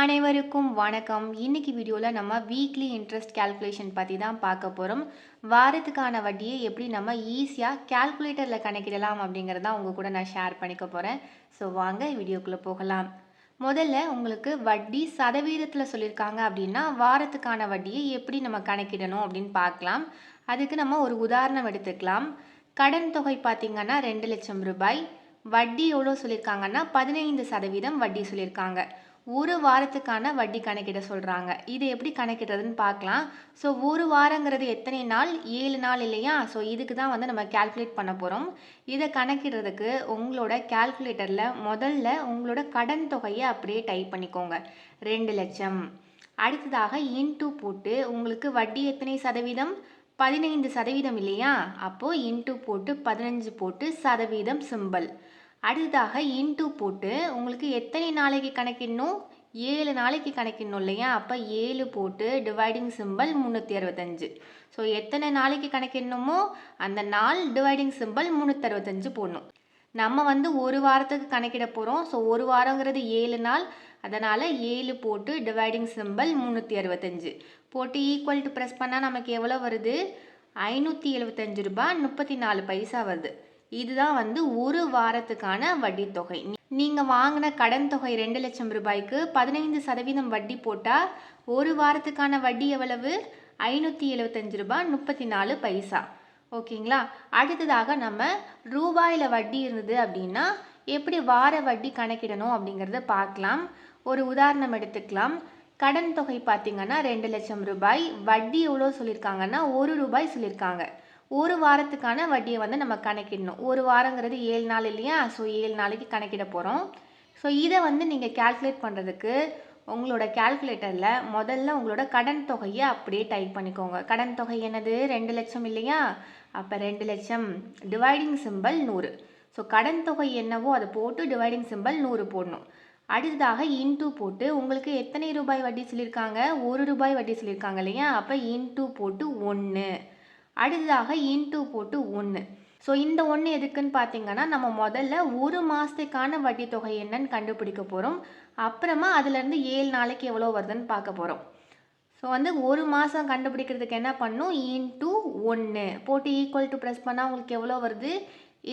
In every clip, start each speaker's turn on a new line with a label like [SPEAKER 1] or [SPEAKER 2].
[SPEAKER 1] அனைவருக்கும் வணக்கம். இன்றைக்கி வீடியோவில் நம்ம வீக்லி இன்ட்ரெஸ்ட் கேல்குலேஷன் பற்றி தான் பார்க்க போகிறோம் வாரத்துக்கான வட்டியை எப்படி நம்ம ஈஸியாக கேல்குலேட்டரில் கணக்கிடலாம் அப்படிங்கிறதான் உங்கள் கூட நான் ஷேர் பண்ணிக்க போகிறேன் ஸோ வாங்க வீடியோக்குள்ளே போகலாம். முதல்ல உங்களுக்கு வட்டி சதவீதத்தில் சொல்லியிருக்காங்க அப்படின்னா வாரத்துக்கான வட்டியை எப்படி நம்ம கணக்கிடணும் அப்படின்னு பார்க்கலாம். அதுக்கு நம்ம ஒரு உதாரணம் எடுத்துக்கலாம். கடன் தொகை பார்த்திங்கன்னா ரெண்டு லட்சம் ரூபாய். வட்டி எவ்வளோ சொல்லியிருக்காங்கன்னா பதினைந்து சதவீதம் வட்டி சொல்லியிருக்காங்க ஒரு வாரத்துக்கான வட்டி கணக்கிட சொல்கிறாங்க இது எப்படி கணக்கிடுறதுன்னு பார்க்கலாம். ஸோ ஒரு வாரங்கிறது எத்தனை நாள்? ஏழு நாள் இல்லையா? ஸோ இதுக்கு தான் வந்து நம்ம கால்குலேட் பண்ண போகிறோம் இதை கணக்கிடுறதுக்கு உங்களோட கால்குலேட்டரில் முதல்ல உங்களோட கடன் தொகையை அப்படியே டைப் பண்ணிக்கோங்க. ரெண்டு லட்சம். அடுத்ததாக இன்டூ போட்டு உங்களுக்கு வட்டி எத்தனை சதவீதம்? பதினைந்து சதவீதம் இல்லையா? அப்போது இன்டூ போட்டு பதினஞ்சு போட்டு சதவீதம் சிம்பல் அடுத்ததாக இன்டூ போட்டு உங்களுக்கு எத்தனை நாளைக்கு கணக்கிடணும்? ஏழு நாளைக்கு கணக்கிடணும் இல்லையா? அப்போ ஏழு போட்டு டிவைடிங் சிம்பல் முந்நூற்றி அறுபத்தஞ்சு. ஸோ எத்தனை நாளைக்கு கணக்கிடணுமோ அந்த நாள் டிவைடிங் சிம்பல் முந்நூற்றி அறுபத்தஞ்சு போடணும். நம்ம வந்து ஒரு வாரத்துக்கு கணக்கிட போகிறோம் ஸோ ஒரு வாரங்கிறது ஏழு நாள். அதனால் ஏழு போட்டு டிவைடிங் சிம்பல் முந்நூற்றி அறுபத்தஞ்சு. போட்டு ஈக்குவல் டு ப்ரெஸ் பண்ணால் நமக்கு எவ்வளோ வருது? ஐநூற்றி எழுபத்தஞ்சு ரூபா முப்பத்தி நாலு பைசா வருது. இதுதான் வந்து ஒரு வாரத்துக்கான வட்டி தொகை. நீங்கள் வாங்கின கடன் தொகை ரெண்டு லட்சம் ரூபாய்க்கு பதினைந்து சதவீதம் வட்டி போட்டால் ஒரு வாரத்துக்கான வட்டி எவ்வளவு? ஐநூற்றி எழுபத்தஞ்சு ரூபாய் முப்பத்தி நாலு பைசா. ஓகேங்களா? அடுத்ததாக நம்ம ரூபாயில் வட்டி இருந்தது அப்படின்னா எப்படி வார வட்டி கணக்கிடணும் அப்படிங்கிறத பார்க்கலாம். ஒரு உதாரணம் எடுத்துக்கலாம். கடன் தொகை பார்த்திங்கன்னா ரெண்டு லட்சம் ரூபாய். வட்டி எவ்வளோ சொல்லியிருக்காங்கன்னா ஒரு ரூபாய் சொல்லியிருக்காங்க. ஒரு வாரத்துக்கான வட்டியை வந்து நம்ம கணக்கிடணும். ஒரு வாரங்கிறது ஏழு நாள் இல்லையா? ஸோ ஏழு நாளைக்கு கணக்கிட போகிறோம் ஸோ இதை வந்து நீங்கள் கேல்குலேட் பண்ணுறதுக்கு உங்களோட கேல்குலேட்டரில் முதல்ல உங்களோட கடன் தொகையை அப்படியே டைப் பண்ணிக்கோங்க. கடன் தொகை என்னது? ரெண்டு லட்சம் இல்லையா? அப்போ ரெண்டு லட்சம் டிவைடிங் சிம்பல் நூறு. ஸோ கடன் தொகை என்னவோ அதை போட்டு டிவைடிங் சிம்பல் நூறு போடணும். அடுத்ததாக இன்டூ போட்டு உங்களுக்கு எத்தனை ரூபாய் வட்டி சொல்லியிருக்காங்க? ஒரு ரூபாய் வட்டி சொல்லியிருக்காங்க இல்லையா? அப்போ இன்டூ போட்டு ஒன்று அடுத்ததாக இன்டூ போட்டு ஒன்று ஸோ இந்த ஒன்று எதுக்குன்னு பார்த்தீங்கன்னா நம்ம முதல்ல ஒரு மாதத்துக்கான வட்டி தொகை என்னன்னு கண்டுபிடிக்க போகிறோம் அப்புறமா அதுலேருந்து ஏழு நாளைக்கு எவ்வளோ வருதுன்னு பார்க்க போகிறோம் ஸோ வந்து ஒரு மாதம் கண்டுபிடிக்கிறதுக்கு என்ன பண்ணும்? இன்டூ ஒன்று போட்டு ஈக்குவல் டு ப்ரெஸ் பண்ணால் உங்களுக்கு எவ்வளோ வருது?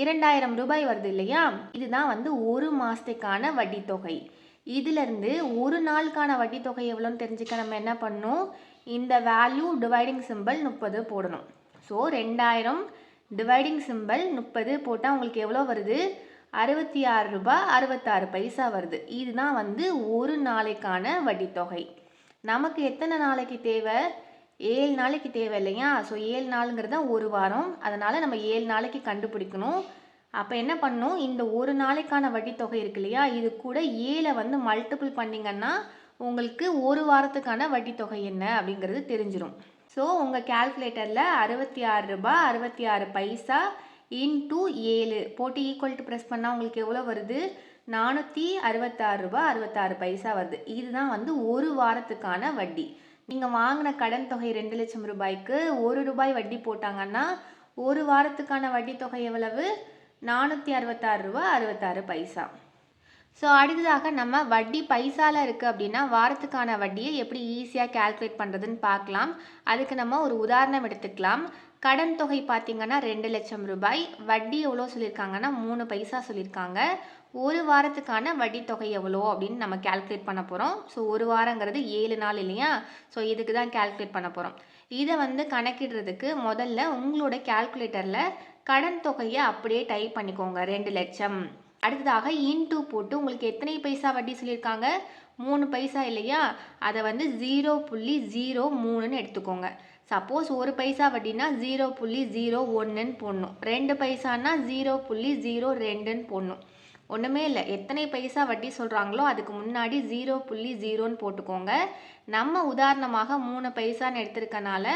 [SPEAKER 1] இரண்டாயிரம் ரூபாய் வருது இல்லையா? இதுதான் வந்து ஒரு மாதத்துக்கான வட்டி தொகை. இதிலிருந்து ஒரு நாளுக்கான வட்டி தொகை எவ்வளோன்னு தெரிஞ்சுக்க நம்ம என்ன பண்ணணும் இந்த வேல்யூ டிவைடிங் சிம்பிள் முப்பது போடணும். ஸோ ரெண்டாயிரம் டிவைடிங் சிம்பிள் முப்பது போட்டால் உங்களுக்கு எவ்வளோ வருது? அறுபத்தி ஆறு ரூபாய் அறுபத்தாறு பைசா வருது. இதுதான் வந்து ஒரு நாளைக்கான வட்டி தொகை நமக்கு எத்தனை நாளைக்கு தேவை? ஏழு நாளைக்கு தேவை இல்லையா? ஸோ ஏழு நாளுங்கிறது தான் ஒரு வாரம். அதனால் நம்ம ஏழு நாளைக்கு கண்டுபிடிக்கணும். அப்போ என்ன பண்ணணும் இந்த ஒரு நாளைக்கான வட்டித்தொகை தொகை இருக்கு இல்லையா? இது கூட ஏழை வந்து மல்டிபிள் பண்ணிங்கன்னா உங்களுக்கு ஒரு வாரத்துக்கான வட்டித்தொகை தொகை என்ன அப்படிங்கிறது தெரிஞ்சிடும் ஸோ உங்கள் கேல்குலேட்டரில் அறுபத்தி ஆறு ரூபாய் அறுபத்தி ஆறு பைசா இன்டூ ஏழு போட்டு ஈக்குவல் டு ப்ரெஸ் பண்ணால் உங்களுக்கு எவ்வளோ வருது? நானூற்றி அறுபத்தாறு ரூபாய் அறுபத்தாறு பைசா வருது. இதுதான் வந்து ஒரு வாரத்துக்கான வட்டி. நீங்கள் வாங்கின கடன் தொகை ரெண்டு லட்சம் ரூபாய்க்கு ஒரு ரூபாய் வட்டி போட்டாங்கன்னா ஒரு வாரத்துக்கான வட்டி தொகை எவ்வளவு? நானூற்றி அறுபத்தாறு ரூபா அறுபத்தாறு பைசா. ஸோ அடுத்ததாக நம்ம வட்டி பைசாவில் இருக்குது அப்படின்னா வாரத்துக்கான வட்டியை எப்படி ஈஸியாக கேல்குலேட் பண்ணுறதுன்னு பார்க்கலாம். அதுக்கு நம்ம ஒரு உதாரணம் எடுத்துக்கலாம். கடன் தொகை பார்த்திங்கன்னா ரெண்டு லட்சம் ரூபாய். வட்டி எவ்வளோ சொல்லியிருக்காங்கன்னா மூணு பைசா சொல்லியிருக்காங்க. ஒரு வாரத்துக்கான வட்டி தொகை எவ்வளோ அப்படின்னு நம்ம கேல்குலேட் பண்ண போகிறோம் ஸோ ஒரு வாரங்கிறது ஏழு நாள் இல்லையா? ஸோ இதுக்கு தான் கேல்குலேட் பண்ண போகிறோம் இதை வந்து கணக்கிடுறதுக்கு முதல்ல உங்களோட கேல்குலேட்டரில் கடன் தொகையை அப்படியே டைப் பண்ணிக்கோங்க. ரெண்டு லட்சம். அடுத்ததாக இன்டூ போட்டு உங்களுக்கு எத்தனை பைசா வட்டி சொல்லியிருக்காங்க? மூணு பைசா இல்லையா? அதை வந்து ஜீரோ புள்ளி ஜீரோ மூணுன்னு எடுத்துக்கோங்க. சப்போஸ் ஒரு பைசா வட்டினா ஜீரோ புள்ளி ஜீரோ ஒன்றுன்னு போடணும். ரெண்டு பைசானா ஜீரோ புள்ளி ஜீரோ ரெண்டுன்னு போடணும். ஒன்றுமே இல்லை. எத்தனை பைசா வட்டி சொல்கிறாங்களோ அதுக்கு முன்னாடி ஜீரோ புள்ளி ஜீரோன்னு போட்டுக்கோங்க. நம்ம உதாரணமாக மூணு பைசான்னு எடுத்திருக்கனால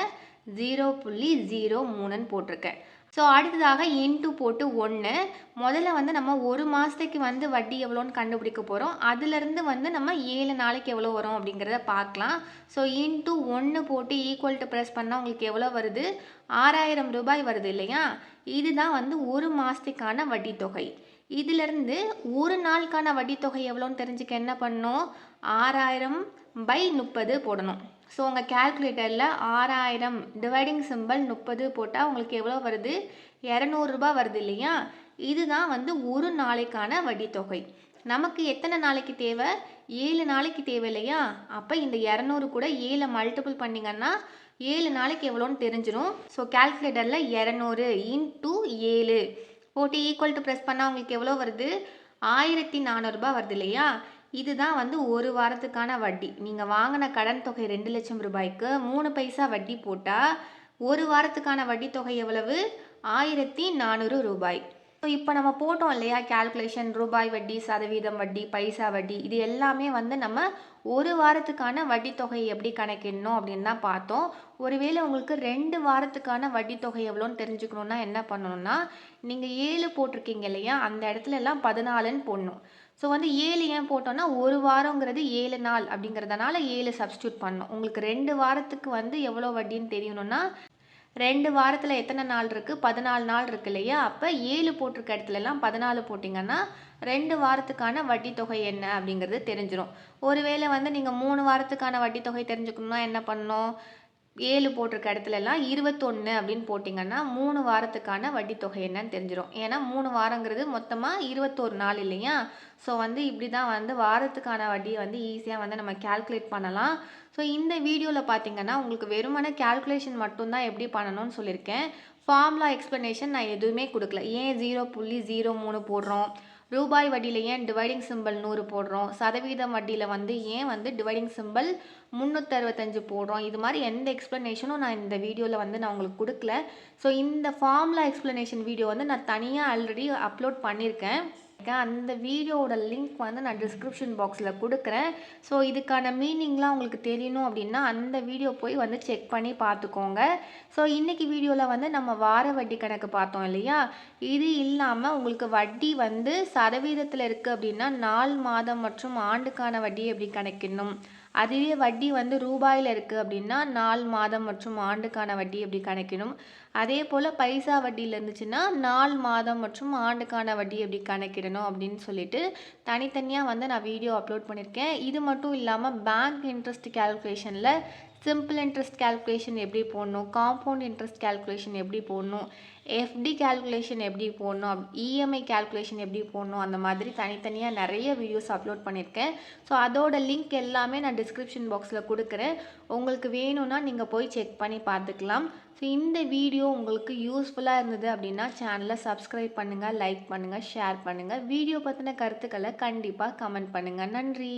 [SPEAKER 1] ஜீரோ புள்ளி ஜீரோ மூணுன்னு போட்டிருக்கேன். ஸோ அடுத்ததாக இன்ட்டு போட்டு ஒன்று முதல்ல வந்து நம்ம ஒரு மாதத்துக்கு வந்து வட்டி எவ்வளோன்னு கண்டுபிடிக்க போகிறோம் அதுலேருந்து வந்து நம்ம ஏழு நாளைக்கு எவ்வளோ வரும் அப்படிங்கிறத பார்க்கலாம். ஸோ இன்ட்டு ஒன்று போட்டு ஈக்குவல் டு ப்ரெஸ் பண்ணால் உங்களுக்கு எவ்வளோ வருது? ஆறாயிரம் ரூபாய் வருது இல்லையா? இதுதான் வந்து ஒரு மாதத்துக்கான வட்டி தொகை. இதிலிருந்து ஒரு நாளுக்கான வட்டி தொகை எவ்வளோன்னு தெரிஞ்சுக்க என்ன பண்ணோம்? ஆறாயிரம் பை முப்பது போடணும். ஸோ உங்கள் கேல்குலேட்டரில் ஆறாயிரம் டிவைடிங் சிம்பிள் முப்பது போட்டால் உங்களுக்கு எவ்வளோ வருது? இரநூறுபா வருது இல்லையா? இதுதான் வந்து ஒரு நாளைக்கான வட்டித்தொகை. நமக்கு எத்தனை நாளைக்கு தேவை? ஏழு நாளைக்கு தேவை இல்லையா? அப்போ இந்த இரநூறு கூட ஏழை மல்டிபிள் பண்ணிங்கன்னா ஏழு நாளைக்கு எவ்வளோன்னு தெரிஞ்சிடும் ஸோ கேல்குலேட்டரில் இரநூறு இன்டூ ஏழு. போட்டு ஈக்குவல் டு ப்ரெஸ் பண்ணால் உங்களுக்கு எவ்வளோ வருது? ஆயிரத்தி நானூறுரூபா வருது இல்லையா? இதுதான் வந்து ஒரு வாரத்துக்கான வட்டி. நீங்கள் வாங்கின கடன் தொகை ரெண்டு லட்சம் ரூபாய்க்கு மூணு பைசா வட்டி போட்டால் ஒரு வாரத்துக்கான வட்டி தொகை எவ்வளவு? ஆயிரத்தி நானூறு ரூபாய். ஸோ இப்போ நம்ம போட்டோம் இல்லையா? கேல்குலேஷன் ரூபாய் வட்டி சதவீதம் வட்டி பைசா வட்டி இது எல்லாமே வந்து நம்ம ஒரு வாரத்துக்கான வட்டி தொகையை எப்படி கணக்கிடணும் அப்படின்னு தான் பார்த்தோம். ஒருவேளை உங்களுக்கு ரெண்டு வாரத்துக்கான வட்டி தொகை எவ்வளோன்னு தெரிஞ்சுக்கணுன்னா என்ன பண்ணணும்னா நீங்கள் ஏழு போட்டிருக்கீங்க இல்லையா? அந்த இடத்துல எல்லாம் பதினாலுன்னு போடணும். ஸோ வந்து ஏழு ஏன் போட்டோன்னா ஒரு வாரங்கிறது ஏழு நாள் அப்படிங்கிறதுனால ஏழு சப்ஸ்டியூட் பண்ணணும். உங்களுக்கு ரெண்டு வாரத்துக்கு வந்து எவ்வளோ வட்டின்னு தெரியணும்னா ரெண்டு வாரத்தில் எத்தனை நாள் இருக்குது பதினாலு நாள் இருக்கு இல்லையா? அப்போ ஏழு போட்டிருக்க இடத்துலலாம் பதினாலு போட்டிங்கன்னா ரெண்டு வாரத்துக்கான வட்டி தொகை என்ன அப்படிங்கிறது தெரிஞ்சிடும் ஒருவேளை வந்து நீங்கள் மூணு வாரத்துக்கான வட்டி தொகை தெரிஞ்சுக்கணும்னா என்ன பண்ணணும்? ஏழு போட்டிருக்க இடத்துலலாம் இருபத்தொன்று அப்படின்னு போட்டிங்கன்னா மூணு வாரத்துக்கான வட்டி தொகை என்னன்னு தெரிஞ்சிடும் ஏன்னா மூணு வாரங்கிறது மொத்தமாக இருபத்தோரு நாள் இல்லையா? ஸோ வந்து இப்படி தான் வந்து வாரத்துக்கான வட்டியை வந்து ஈஸியாக வந்து நம்ம கேல்குலேட் பண்ணலாம். ஸோ இந்த வீடியோவில் பார்த்தீங்கன்னா உங்களுக்கு வெறுமன கேல்குலேஷன் மட்டும்தான் எப்படி பண்ணணும்னு சொல்லியிருக்கேன். ஃபார்முலா எக்ஸ்ப்ளனேஷன் நான் எதுவுமே கொடுக்கல. ஏன் ஜீரோ புள்ளி ஜீரோ மூணு போடுறோம்? ரூபாய் வட்டியில் ஏன் டிவைடிங் சிம்பிள் நூறு போடுறோம்? சதவீதம் வட்டியில் வந்து ஏன் வந்து டிவைடிங் சிம்பிள் முந்நூற்றறுபத்தஞ்சு போடுறோம்? இது மாதிரி எந்த எக்ஸ்ப்ளனேஷனும் நான் இந்த வீடியோவில் வந்து நான் உங்களுக்கு கொடுக்கல. ஸோ இந்த ஃபார்முலா எக்ஸ்ப்ளனேஷன் வீடியோ வந்து நான் தனியாக ஆல்ரெடி அப்லோட் பண்ணியிருக்கேன். அந்த வீடியோவோட லிங்க் வந்து நான் டிஸ்கிரிப்ஷன் பாக்ஸில் கொடுக்குறேன். ஸோ இதுக்கான மீனிங்லாம் உங்களுக்கு தெரியணும் அப்படின்னா அந்த வீடியோ போய் வந்து செக் பண்ணி பார்த்துக்கோங்க. ஸோ இன்றைக்கி வீடியோவில் வந்து நம்ம வார வட்டி கணக்கு பார்த்தோம் இல்லையா? இது இல்லாமல் உங்களுக்கு வட்டி வந்து சதவீதத்தில் இருக்குது அப்படின்னா நாலு மாதம் மற்றும் ஆண்டுக்கான வட்டி எப்படி கணக்கிடணும்? அதுவே வட்டி வந்து ரூபாயில் இருக்குது அப்படின்னா நாலு மாதம் மற்றும் ஆண்டுக்கான வட்டி எப்படி கணக்கிடும் அதே போல் பைசா வட்டியில் இருந்துச்சுன்னா நாள் மாதம் மற்றும் ஆண்டுக்கான வட்டி எப்படி கணக்கிடணும் அப்படின்னு சொல்லிட்டு தனித்தனியாக வந்து நான் வீடியோ அப்லோட் பண்ணியிருக்கேன். இது மட்டும் இல்லாமல் பேங்க் இன்ட்ரெஸ்ட் கேல்குலேஷனில் சிம்பிள் இன்ட்ரெஸ்ட் கேல்குலேஷன் எப்படி போடணும் காம்பவுண்ட் இன்ட்ரெஸ்ட் கேல்குலேஷன் எப்படி போடணும் எஃப்டி கேல்குலேஷன் எப்படி போடணும் இஎம்ஐ கேல்குலேஷன் எப்படி போடணும் அந்த மாதிரி தனித்தனியாக நிறைய வீடியோஸ் அப்லோட் பண்ணியிருக்கேன். ஸோ அதோட லிங்க் எல்லாமே நான் டிஸ்கிரிப்ஷன் பாக்ஸில் கொடுக்குறேன். உங்களுக்கு வேணும்னா நீங்கள் போய் செக் பண்ணி பார்த்துக்கலாம். ஸோ இந்த வீடியோ வீடியோ உங்களுக்கு யூஸ்ஃபுல்லாக இருந்தது அப்படின்னா சேனலை சப்ஸ்கிரைப் பண்ணுங்கள் லைக் பண்ணுங்கள் ஷேர் பண்ணுங்கள் வீடியோ பற்றின கருத்துக்களை கண்டிப்பாக கமெண்ட் பண்ணுங்கள் நன்றி.